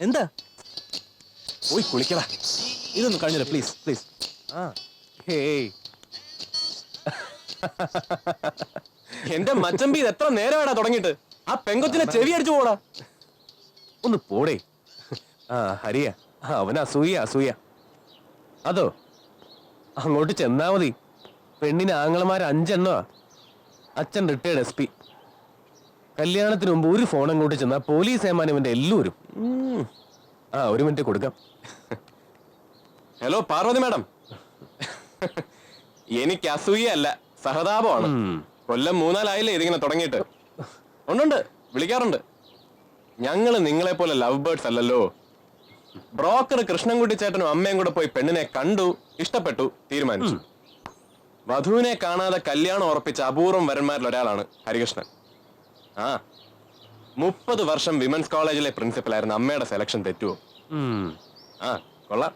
എന്താ? പോയി കുളിക്കടാ. ഇതൊന്നും കഴിഞ്ഞില്ല പ്ലീസ് പ്ലീസ് ആ. ഹേയ്. എന്റെ മച്ചമ്പി ഇത് എത്ര നേരമാടാ തുടങ്ങിയിട്ട്? ആ പെങ്കൊച്ചിനെ ചെവി അടിച്ചു പോടാ. ഒന്ന് പോടേ. ആ ഹരിയ. അവൻ അസൂയ അസൂയ. അതോ? അങ്ങോട്ട് ചെന്നാ മതി. പെണ്ണിന് ആങ്ങളമാർ അഞ്ചെണ്ണോ അച്ഛൻ റിട്ടയർഡ് എസ് പി കല്യാണത്തിന് മുമ്പ് ഒരു ഫോൺ അങ്ങോട്ട് ചെന്നാ പോലീസ് ഏമാനവന്റെ എല്ലാവരും ആ ഒരു മിനിറ്റ് കൊടുക്കാം. Hello Parvathy madam. എനിക്ക് അസൂയല്ല സഹതാപമാണ്. കൊല്ലം മൂന്നാലായില്ലേ ഇതിങ്ങനെ തുടങ്ങിയിട്ട്? ഉണ്ടുണ്ട് വിളിക്കാറുണ്ട്. ഞങ്ങൾ നിങ്ങളെ പോലെ ലവ് ബേർഡ്സ് അല്ലല്ലോ. ബ്രോക്കർ കൃഷ്ണൻകുട്ടി ചേട്ടനും അമ്മയും കൂടെ പോയി പെണ്ണിനെ കണ്ടു. ഇഷ്ടപ്പെട്ടു തീരുമാനിച്ചു. വധുവിനെ കാണാതെ കല്യാണം ഉറപ്പിച്ച അപൂർവം വരന്മാരിൽ ഒരാളാണ് ഹരികൃഷ്ണൻ. ആ മുപ്പത് വർഷം വിമൻസ് കോളേജിലെ പ്രിൻസിപ്പലായിരുന്ന അമ്മയുടെ സെലക്ഷൻ തെറ്റുവോ? ആ കൊള്ളാം.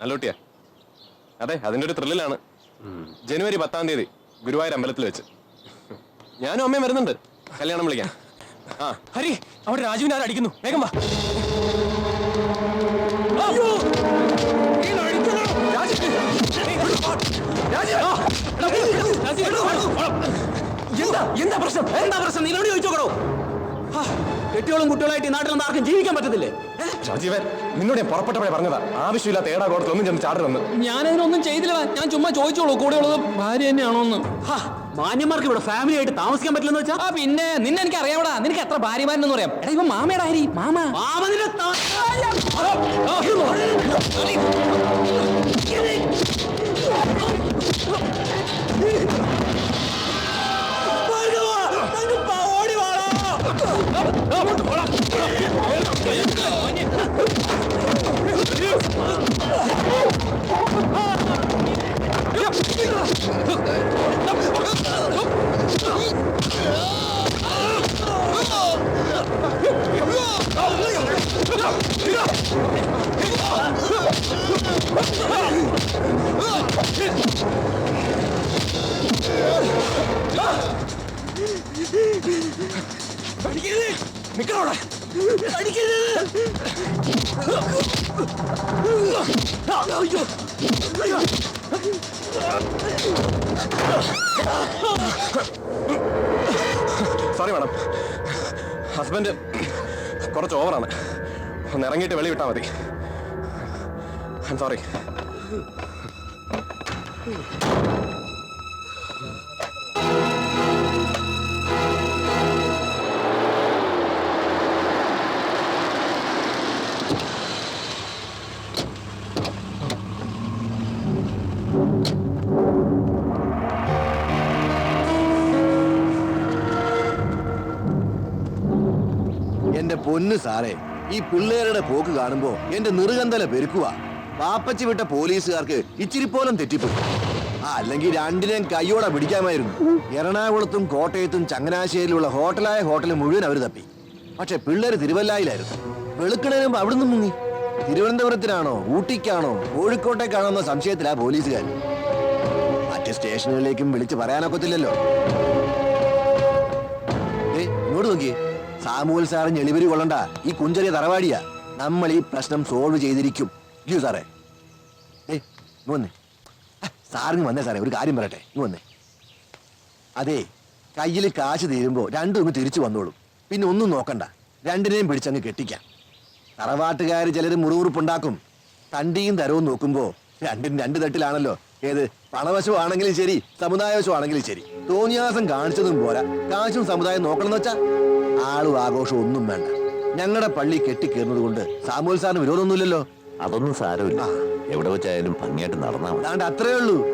നല്ല കുട്ടിയാ. അതെ അതിന്റെ ഒരു ത്രില്ലിലാണ് ജനുവരി പത്താം തീയതി ഗുരുവായൂർ അമ്പലത്തിൽ വെച്ച്. ഞാനും അമ്മയും വരുന്നുണ്ട്. കല്യാണം വിളിക്കാൻ. ആ. ഹരി അവിടെ രാജുവിനെ ആരടിക്കുന്നു അടിക്കുന്നു? വേഗം വാ. എന്താ എന്താ പ്രശ്നം എന്താ പ്രശ്നം നിന്നോട് ചോദിച്ചോക്കടോ കെട്ടിയോളും കുട്ടികളായിട്ട് ഈ നാട്ടിൽ ആർക്കും ജീവിക്കാൻ പറ്റത്തില്ലേ രാജീവൻ നിന്നോട് ഞാൻ പുറപ്പെട്ടപ്പോഴേ പറഞ്ഞതാ ആവശ്യമില്ലാത്ത ഏടാ കോടത്തിൽ ഒന്നും ചെന്ന് ചാടരുതെന്ന് ഞാനതിനൊന്നും ചെയ്തില്ല ഞാൻ ചുമ്മാ ചോദിച്ചോളൂ കൂടെയുള്ളത് ഭാര്യ തന്നെയാണോന്ന് മാന്യന്മാർക്ക് ഇവിടെ ഫാമിലി ആയിട്ട് താമസിക്കാൻ പറ്റില്ലെന്ന് വെച്ചാ പിന്നെ നിന്നെ എനിക്ക് അറിയാവടാ നിനക്ക് എത്ര ഭാര്യമാരെന്ന് പറയാം എടാ ഇവ മാമയുടെ ഹരി മാമ മാമനിലെ സോറി മാഡം ഹസ്ബൻഡ് കുറച്ച് ഓവറാണ്. ഒന്ന് ഇറങ്ങിയിട്ട് വെളി വിട്ടാൽ മതി. സോറി പൊന്ന് സാറേ. ഈ പിള്ളേരുടെ പോക്ക് കാണുമ്പോ എന്റെ നിറുകന്തല പെരുക്കുക പാപ്പച്ചി വിട്ട പോലീസുകാർക്ക് ഇച്ചിരി പോലും തെറ്റിപ്പോയി. ആ അല്ലെങ്കിൽ രണ്ടിനെയും കൈയോടെ പിടിക്കാമായിരുന്നു. എറണാകുളത്തും കോട്ടയത്തും ചങ്ങനാശ്ശേരിയിലുള്ള ഹോട്ടലായ ഹോട്ടൽ മുഴുവൻ അവർ തപ്പി. പക്ഷെ പിള്ളേര് തിരുവല്ലായിലായിരുന്നു. വെളുക്കണേനും അവിടെ അവിടുന്ന് മുങ്ങി. തിരുവനന്തപുരത്തിനാണോ ഊട്ടിക്കാണോ കോഴിക്കോട്ടേക്കാണോ എന്ന സംശയത്തിലാ പോലീസുകാർ മറ്റ് സ്റ്റേഷനുകളിലേക്കും വിളിച്ച് പറയാനൊക്കത്തില്ലല്ലോ. ഏ ഇങ്ങോട്ട് നോക്കിയേ. സാമുവൽ സാറിന് എളിവരി കൊള്ളണ്ട. ഈ കുഞ്ചെറിയ തറവാടിയാ. നമ്മൾ ഈ പ്രശ്നം സോൾവ് ചെയ്തിരിക്കും. ഇല്ലയോ സാറേ. വന്നേ. സാറിന് വന്നേ സാറേ. ഒരു കാര്യം പറയട്ടെ. ഇങ്ങ് വന്നേ. അതെ കയ്യിൽ കാശ് തീരുമ്പോൾ രണ്ടും ഒന്ന് തിരിച്ചു വന്നോളും. പിന്നെ ഒന്നും നോക്കണ്ട. രണ്ടിനെയും പിടിച്ചങ്ങ് കെട്ടിക്കാം. തറവാട്ടുകാർ ചിലർ മുറിവുറുപ്പുണ്ടാക്കും തണ്ടിയും തരവും നോക്കുമ്പോൾ രണ്ടും രണ്ട് തട്ടിലാണല്ലോ. ഏത്? പണവശമാണെങ്കിലും ശരി സമുദായവശമാണെങ്കിലും ശരി. തോന്നിയാസം കാണിച്ചതും പോരാ. കാശും സമുദായം നോക്കണമെന്ന് വെച്ചാ ആളും ആഘോഷവും ഒന്നും വേണ്ട. ഞങ്ങളുടെ പള്ളി കെട്ടിക്കേറുന്നത് കൊണ്ട് സാമൂഹ്യ സാറിന് വിരോധമൊന്നുമില്ലല്ലോ. അതൊന്നും സാരമില്ല. എവിടെ വെച്ചായാലും ഭംഗിയായിട്ട് നടന്നാ അതാണ്ട് അത്രേ ഉള്ളൂ.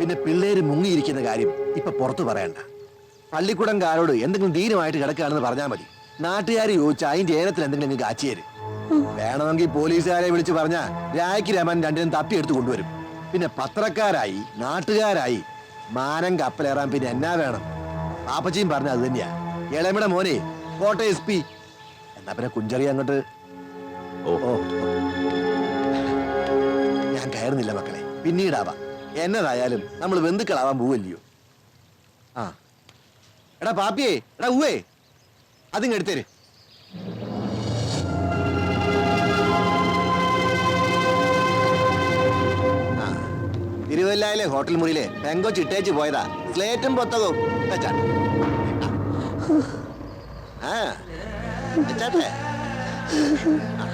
പിന്നെ പിള്ളേര് മുങ്ങിയിരിക്കുന്ന കാര്യം ഇപ്പൊ പുറത്തു പറയണ്ട. പള്ളിക്കുടംകാരോട് എന്തെങ്കിലും ധീരമായിട്ട് കിടക്കുകയാണെന്ന് പറഞ്ഞാൽ മതി. നാട്ടുകാർ ചോദിച്ചാൽ അതിന്റെ ഏനത്തിൽ എന്തെങ്കിലും കാച്ചിയേര്. വേണമെങ്കിൽ പോലീസുകാരെ വിളിച്ച് പറഞ്ഞാൽ രായ്ക്ക് രമൻ രണ്ടിനും തപ്പിയെടുത്ത് കൊണ്ടുവരും. പിന്നെ പത്രക്കാരായി നാട്ടുകാരായി മാനം കപ്പലേറാൻ പിന്നെ എന്നാ വേണം? പാപ്പച്ചിയും പറഞ്ഞ അത് തന്നെയാ. ഇളമിടെ മോനെ കോട്ട എസ് പി. എന്നാ പിന്നെ കുഞ്ചറി അങ്ങോട്ട്. ഓ ഞാൻ കയറുന്നില്ല മക്കളെ പിന്നീടാവാം. എന്നതായാലും നമ്മൾ ബന്ധുക്കളാവാൻ പോവല്ലയോ? ആ. എടാ പാപ്പിയേ എടാ ഉവേ അതിങ്ങ് തിരുവല്ലായിലെ ഹോട്ടൽ മുറിയിലെ? പെങ്കോ ചിട്ടേച്ച് പോയതാ. സ്ലേറ്റും പുസ്തകവും വെച്ചാട്ടെ വെച്ചാട്ടെ ആ.